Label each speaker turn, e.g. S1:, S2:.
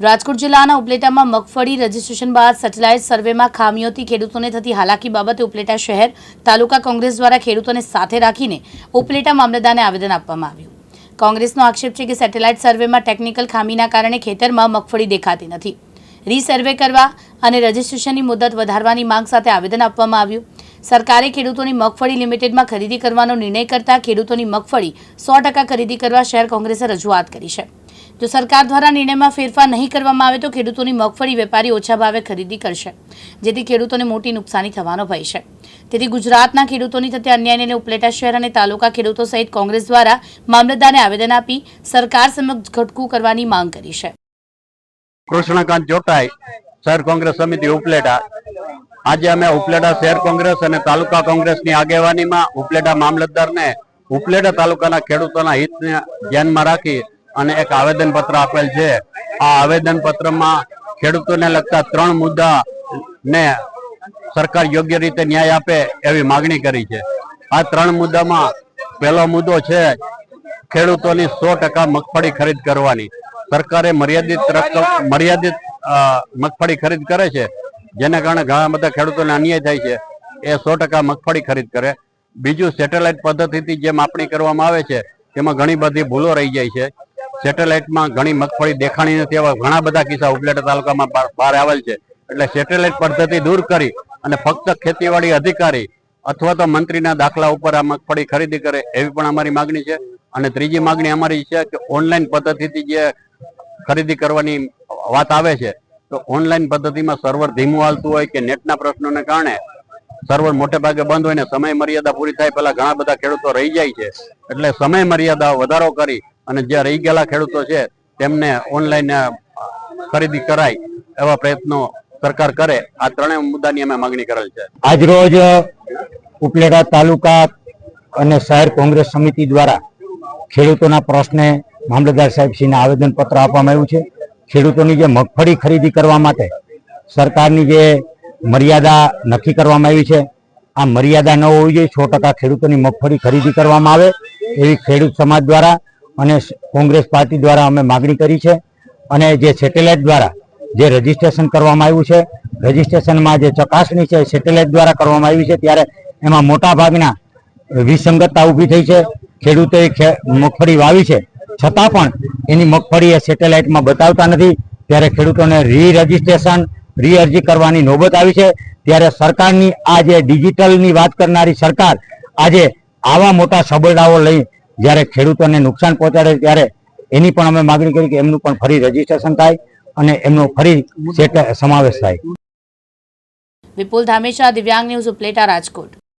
S1: રાજકોટ જિલ્લાના ઉપલેટામાં મગફળી રજીસ્ટ્રેશન બાદ સેટેલાઇટ સર્વેમાં ખામીઓથી ખેડૂતોને થતી હાલાકી બાબતે ઉપલેટા શહેર તાલુકા કોંગ્રેસ દ્વારા ખેડૂતોને સાથે રાખીને ઉપલેટા મામલતદારને આવેદન આપવામાં આવ્યું. કોંગ્રેસનો આક્ષેપ છે કે સેટેલાઇટ સર્વેમાં ટેકનિકલ ખામીના કારણે ખેતરમાં મગફળી દેખાતી નથી. રીસર્વે કરવા અને રજીસ્ટ્રેશનની મુદત વધારવાની માંગ સાથે આવેદન આપવામાં આવ્યું. સરકારે ખેડૂતોની મગફળી લિમિટેડમાં ખરીદી કરવાનો નિર્ણય કરતા ખેડૂતોની મગફળી સો ખરીદી કરવા શહેર કોંગ્રેસે રજૂઆત કરી છે. જો સરકાર દ્વારા નિર્ણયમાં ફેરફાર નહીં કરવામાં આવે તો ખેડૂતોની મગફળી વેપારી ઓછા ભાવે ખરીદી કરશે, જેથી ખેડૂતોને મોટી નુકસાની થવાનો ભય છે. તેથી ગુજરાતના ખેડૂતોની થતી અન્યાયને ઉપલેટા શહેર અને તાલુકા ખેડૂતો સહિત કોંગ્રેસ દ્વારા મામલતદારને આવેદન આપી સરકાર સમક્ષ ઘટકું કરવાની માંગ કરી છે.
S2: કૃષ્ણકાંત જોટાઈ, શહેર કોંગ્રેસ સમિતિ ઉપલેટા. આજે અમે ઉપલેટા શહેર કોંગ્રેસ અને તાલુકા કોંગ્રેસની આગેવાનીમાં ઉપલેટા મામલતદારને ઉપલેટા તાલુકાના ખેડૂતોના હિતને ધ્યાનમાં રાખી અને એક આવેદન પત્ર આપેલ છે. આ આવેદન પત્રમાં ખેડૂતોને લગતા ત્રણ મુદ્દા ને સરકાર યોગ્ય રીતે ન્યાય આપે એવી માગણી કરી છે. આ ત્રણ મુદ્દામાં પહેલો મુદ્દો છે ખેડૂતોની સો ટકા મગફળી ખરીદ કરવાની. સરકારે મર્યાદિત મર્યાદિત મગફળી ખરીદ કરે છે. જેના કારણે ઘણા બધા ખેડૂતોને અન્યાય થાય છે. એ સો ટકા મગફળી ખરીદ કરે. બીજું સેટેલાઇટ પદ્ધતિથી જે માપણી કરવામાં આવે છે, તેમાં ઘણી બધી ભૂલો રહી જાય છે. સેટેલાઇટમાં ઘણી મગફળી દેખાણી નથી એવા ઘણા બધા કિસ્સા ઉપલેટા તાલુકામાં બહાર આવેલ છે. એટલે સેટેલાઇટ પદ્ધતિ દૂર કરી અને ફક્ત ખેતીવાડી અધિકારી અથવા તો મંત્રીના દાખલા ઉપર આ મગફળી ખરીદી કરે એવી પણ અમારી માગણી છે. અને ત્રીજી માગણી અમારી છે કે ઓનલાઈન પદ્ધતિથી જે ખરીદી કરવાની વાત આવે છે, તો ઓનલાઈન પદ્ધતિમાં સર્વર ધીમું હાલતું હોય કે નેટના પ્રશ્નોને કારણે સર્વર મોટે ભાગે બંધ હોય ને સમય મર્યાદા પૂરી થાય, પહેલા ઘણા બધા ખેડૂતો રહી જાય છે. એટલે સમય મર્યાદા વધારો કરી અને જે રહી ગયેલા ખેડૂતો છે, તેમને ઓનલાઈન ખરીદી કરાય એવા પ્રયત્નો સરકાર કરે. આ ત્રણેય મુદ્દાની અમે માંગણી કરેલ છે.
S3: આજરોજ ઉપલેટા તાલુકા અને શહેર કોંગ્રેસ સમિતિ દ્વારા ખેડૂતોના પ્રશ્ને મામલતદાર સાહેબશ્રીને આવેદન પત્ર આપવામાં આવ્યું છે. ખેડૂતોની જે મગફળી ખરીદી કરવા માટે સરકારની જે મર્યાદા નક્કી કરવામાં આવી છે, આ મર્યાદા ન હોવી જોઈએ. સો ટકા ખેડૂતોની મગફળી ખરીદી કરવામાં આવે. એવી ખેડૂત સમાજ દ્વારા અને કોંગ્રેસ પાર્ટી દ્વારા અમે માગણી કરી છે. અને જે સેટેલાઇટ દ્વારા જે રજીસ્ટ્રેશન કરવામાં આવ્યું છે, રજીસ્ટ્રેશનમાં જે ચકાસણી છે સેટેલાઇટ દ્વારા કરવામાં આવી છે, ત્યારે એમાં મોટા ભાગના વિસંગતતા ઊભી થઈ છે. ખેડૂતોએ મગફળી વાવી છે. છતાં પણ એની મગફળી એ સેટેલાઇટમાં બતાવતા નથી. ત્યારે ખેડૂતોને રી રજીસ્ટ્રેશન રી અરજી કરવાની નોબત આવી છે. ત્યારે સરકારની આ જે ડિજિટલની વાત કરનારી સરકાર આજે આવા મોટા સબરડાઓ લઈ જ્યારે ખેડૂતોને નુકસાન પહોંચાડે ત્યારે એની પણ અમે માગણી કરી કે એમનું પણ ફરી રજીસ્ટ્રેશન થાય અને એમનો ફરી સમાવેશ થાય.
S1: વિપુલ ધામેશા દિવ્યાંગ ન્યૂઝ ઉપલેટા રાજકોટ.